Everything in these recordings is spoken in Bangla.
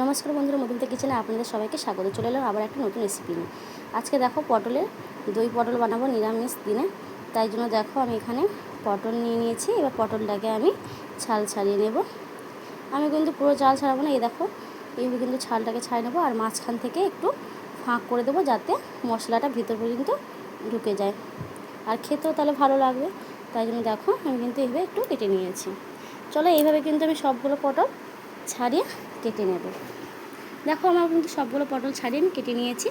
নমস্কার বন্ধুরা, মধুমিতা কিচেনে আপনাদের সবাইকে স্বাগত। চলে এলাম আবার একটা নতুন রেসিপি নিয়ে। আজকে দেখো পটলের দই পটল বানাবো নিরামিষ দিনে। তাই জন্য দেখো আমি এখানে পটল নিয়ে নিয়েছি। এবার পটলটাকে আমি ছাল ছাড়িয়ে নেব। আমি কিন্তু পুরো চাল ছাড়াবো না। এই দেখো, এইভাবে কিন্তু ছালটাকে ছাড়িয়ে নেব। আর মাঝখান থেকে একটু ফাঁক করে দেবো যাতে মশলাটা ভিতর পর্যন্ত ঢুকে যায়। আর খেতেও তাহলে ভালো লাগবে। তাই জন্য দেখো, আমি কিন্তু এইভাবে একটু কেটে নিয়েছি। চলো এইভাবে কিন্তু আমি সবগুলো পটল ছাড়িয়ে কেটে নেব। দেখো আমার কিন্তু সবগুলো পটল ছাড়িয়ে আমি কেটে নিয়েছি।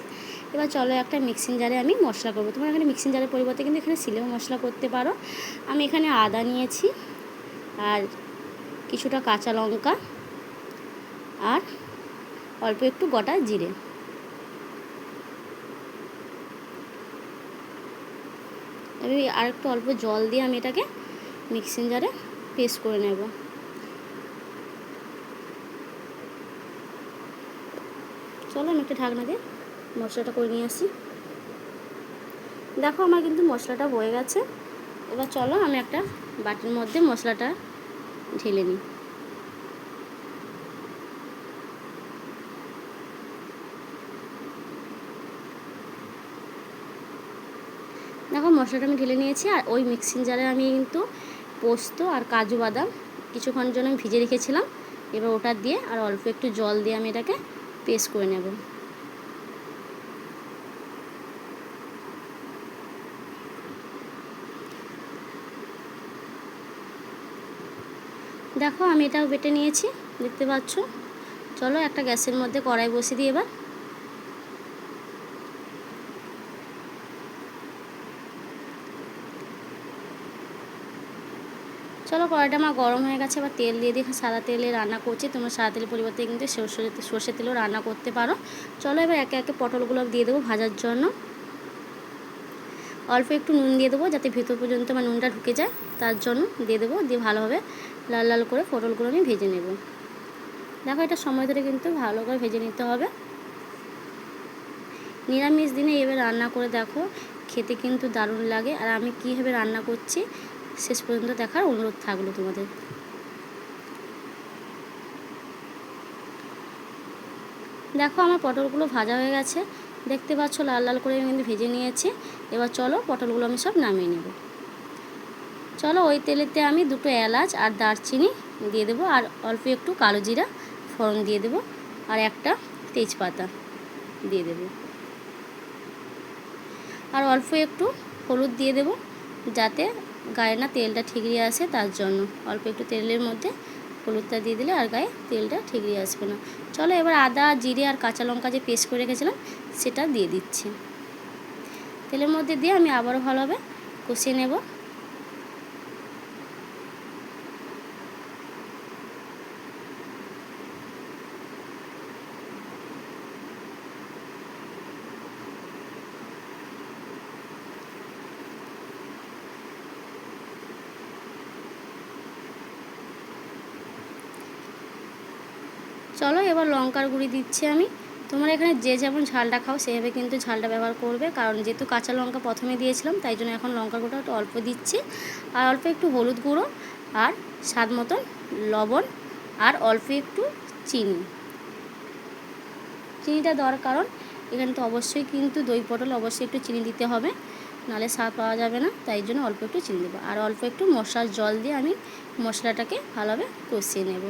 এবার চলো একটা মিক্সিং জারে আমি মশলা করব। তোমার এখানে মিক্সিং জারের পরিবর্তে কিন্তু এখানে সিলেও মশলা করতে পারো। আমি এখানে আদা নিয়েছি আর কিছুটা কাঁচা লঙ্কা আর অল্প একটু গোটা জিরে। আমি আর একটু অল্প জল দিয়ে আমি এটাকে মিক্সিং জারে পেস্ট করে নেব। চলো আমি একটা ঢাকনা দিয়ে মশলাটা করে নিয়ে আসি। দেখো আমার কিন্তু মশলাটা হয়ে গেছে। এবার চলো আমি একটা বাটির মধ্যে মশলাটা ঢেলে নিই। দেখো মশলাটা আমি ঢেলে নিয়েছি আর ওই মিক্সিং জারে আমি কিন্তু পোস্ত আর কাজু বাদাম কিছুক্ষণের জন্য আমি ভিজে রেখেছিলাম। এবার ওটা দিয়ে আর অল্প একটু জল দিয়ে আমি এটাকে পেস্ট করে নেব। দেখো আমি এটাও বেটে নিয়েছি, দেখতে পাচ্ছ? চলো একটা গ্যাসের মধ্যে কড়াই বসিয়ে দিয়ে এবার। চলো কড়াইটা আমার গরম হয়ে গেছে, এবার তেল দিয়ে দিয়ে সাদা তেলে রান্না করছি। তোমরা সাদা তেলের পরিবর্তে কিন্তু সর্ষে সর্ষে তেলেও রান্না করতে পারো। চলো এবার একে একে পটলগুলো দিয়ে দেবো ভাজার জন্য। অল্প একটু নুন দিয়ে দেবো যাতে ভেতর পর্যন্ত আমার নুনটা ঢুকে যায়, তার জন্য দিয়ে দেবো, দিয়ে ভালোভাবে লাল লাল করে পটলগুলো আমি ভেজে নেব। দেখো এটা সময় ধরে কিন্তু ভালো করে ভেজে নিতে হবে। নিরামিষ দিনে এবার রান্না করে দেখো, খেতে কিন্তু দারুণ লাগে। আর আমি কীভাবে রান্না করছি শেষ পর্যন্ত দেখার অনুরোধ থাকল তোমাদের। দেখো আমার পটলগুলো ভাজা হয়ে গেছে। দেখতে পাচ্ছ লাল লাল করে আমি কিন্তু ভেজে নিয়েছি। এবার চলো পটলগুলো আমি সব নামিয়ে নেব। চলো ওই তেলেতে আমি দুটো এলাচ আর দারচিনি দিয়ে দেবো আর অল্প একটু কালো জিরা ফোড়ন দিয়ে দেবো আর একটা তেজপাতা দিয়ে দেবো। আর অল্প একটু হলুদ দিয়ে দেবো যাতে গায়ে না তেলটা ঠিকরি আসে তার জন্য। অল্প একটু তেলের মধ্যে হলুদটা দিয়ে দিলে আর গায়ে তেলটা ঠিকরি আসবে না। চলো এবার আদা, জিরে আর কাঁচা লঙ্কা যে পেস্ট করে রেখেছিলাম, সেটা দিয়ে দিচ্ছি। তেলের মধ্যে দিয়ে আমি আবারও ভালোভাবে কষিয়ে নেব। চলো এবার লঙ্কার গুঁড়ি দিচ্ছি আমি। তোমরা এখানে যে যেমন ঝালটা খাও সেভাবে কিন্তু ঝালটা ব্যবহার করবে। কারণ যেহেতু কাঁচা লঙ্কা প্রথমে দিয়েছিলাম, তাই জন্য এখন লঙ্কার গুঁড়োটা একটু অল্প দিচ্ছি। আর অল্প একটু হলুদ গুঁড়ো আর স্বাদ মতন লবণ আর অল্প একটু চিনি। চিনিটা দেওয়ার কারণ এখানে তো অবশ্যই কিন্তু দই পটল অবশ্যই একটু চিনি দিতে হবে, নাহলে স্বাদ পাওয়া যাবে না, তাই জন্য অল্প একটু চিনি দেবো। আর অল্প একটু মশলার জল দিয়ে আমি মশলাটাকে ভালোভাবে কষিয়ে নেব।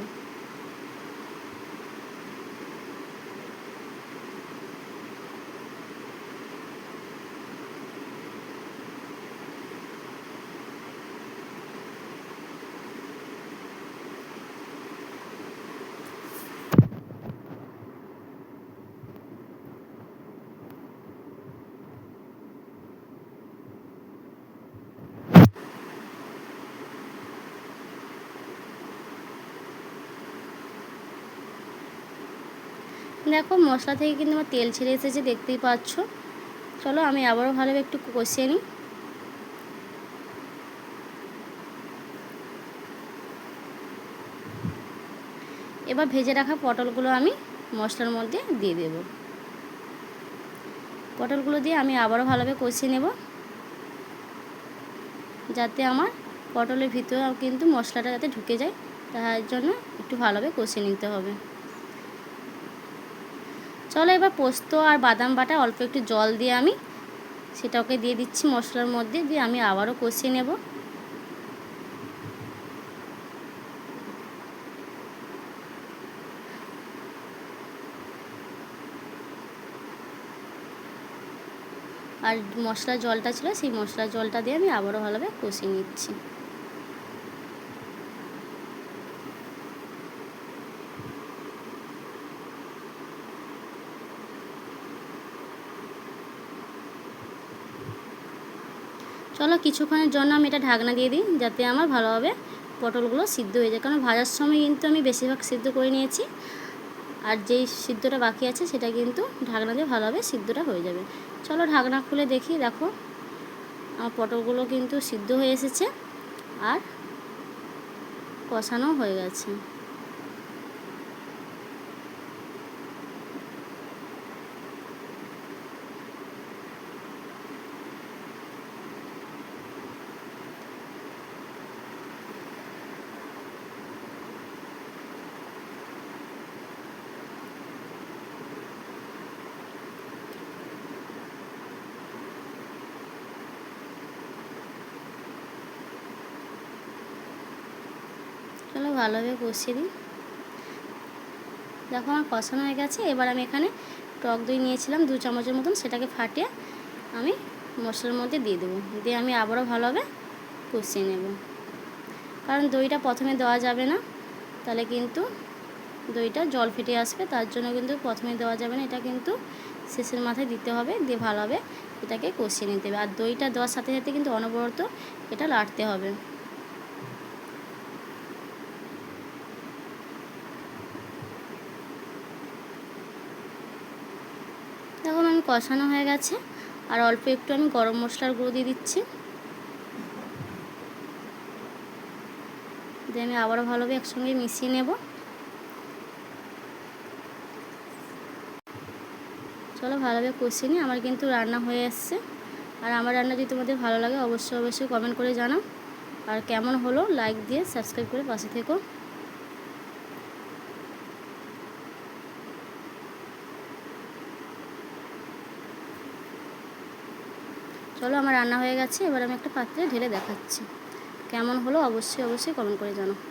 দেখো মশলা থেকে কিন্তু আমার তেল ছেড়ে এসেছে, দেখতেই পাচ্ছ। চলো আমি আবারও ভালোভাবে একটু কষিয়ে নিই। এবার ভেজে রাখা পটলগুলো আমি মশলার মধ্যে দিয়ে দেব। পটলগুলো দিয়ে আমি আবারও ভালোভাবে কষিয়ে নেব। যাতে আমার পটলের ভিতরে কিন্তু মশলাটা যাতে ঢুকে যায়, তার জন্য একটু ভালোভাবে কষিয়ে নিতে হবে। চলো এবার পোস্ত আর বাদাম বাটা অল্প একটু জল দিয়ে আমি সেটাকে দিয়ে দিচ্ছি মশলার মধ্যে, দিয়ে আমি আবারও কষিয়ে নেব। আর মশলার জলটা ছিল, সেই মশলার জলটা দিয়ে আমি আবারও ভালোভাবে কষিয়ে নিচ্ছি। চলো কিছুক্ষণের জন্য আমি এটা ঢাকনা দিয়ে দিই, যাতে আমার ভালোভাবে পটলগুলো সিদ্ধ হয়ে যায়। কারণ ভাজার সময় কিন্তু আমি বেশিরভাগ সিদ্ধ করে নিয়েছি। আর যেই সিদ্ধটা বাকি আছে, সেটা কিন্তু ঢাকনা দিয়ে ভালোভাবে সিদ্ধটা হয়ে যাবে। চলো ঢাকনা খুলে দেখি, দেখো। আমার পটলগুলো কিন্তু সিদ্ধ হয়ে এসেছে আর কষানো হয়ে গেছে চলো ভালোভাবে কষিয়ে দিই। দেখো আমার কষানো হয়ে গেছে, এবার আমি এখানে টক দই নিয়েছিলাম, দু চামচের মতন, সেটাকে ফাটিয়ে আমি মশলার মধ্যে দিয়ে দেবো। দিয়ে আমি আবারও ভালোভাবে কষিয়ে নেব। কারণ দইটা প্রথমে দেওয়া যাবে না, তাহলে কিন্তু দইটা জল ফেটে আসবে, তার জন্য কিন্তু প্রথমে দেওয়া যাবে না, এটা কিন্তু শেষের মাথায় দিতে হবে, দিয়ে ভালোভাবে এটাকে কষিয়ে নিতে হবে। আর দইটা দেওয়ার সাথে সাথে কিন্তু অনবরত এটা লাড়তে হবে দেখুন আমি কষানো হয়ে গেছে। আর অল্প একটু আমি গরম মশলার গুঁড়ো দিয়ে দিচ্ছি। দিয়ে আমি আবারও ভালোভাবে একসঙ্গে মিশিয়ে নেব। চলো ভালোভাবে কষিয়ে নিই, আমার কিন্তু রান্না হয়ে এসছে। আর আমার রান্না যদি তোমাদের ভালো লাগে, অবশ্যই অবশ্যই কমেন্ট করে জানাও। আর কেমন হলো লাইক দিয়ে সাবস্ক্রাইব করে পাশে থেকো। চলো, আমার রান্না হয়ে গেছে। এবার আমি একটা পাত্রে ঢেলে দেখাচ্ছি। কেমন হলো অবশ্যই অবশ্যই কমেন্ট করে জানাও।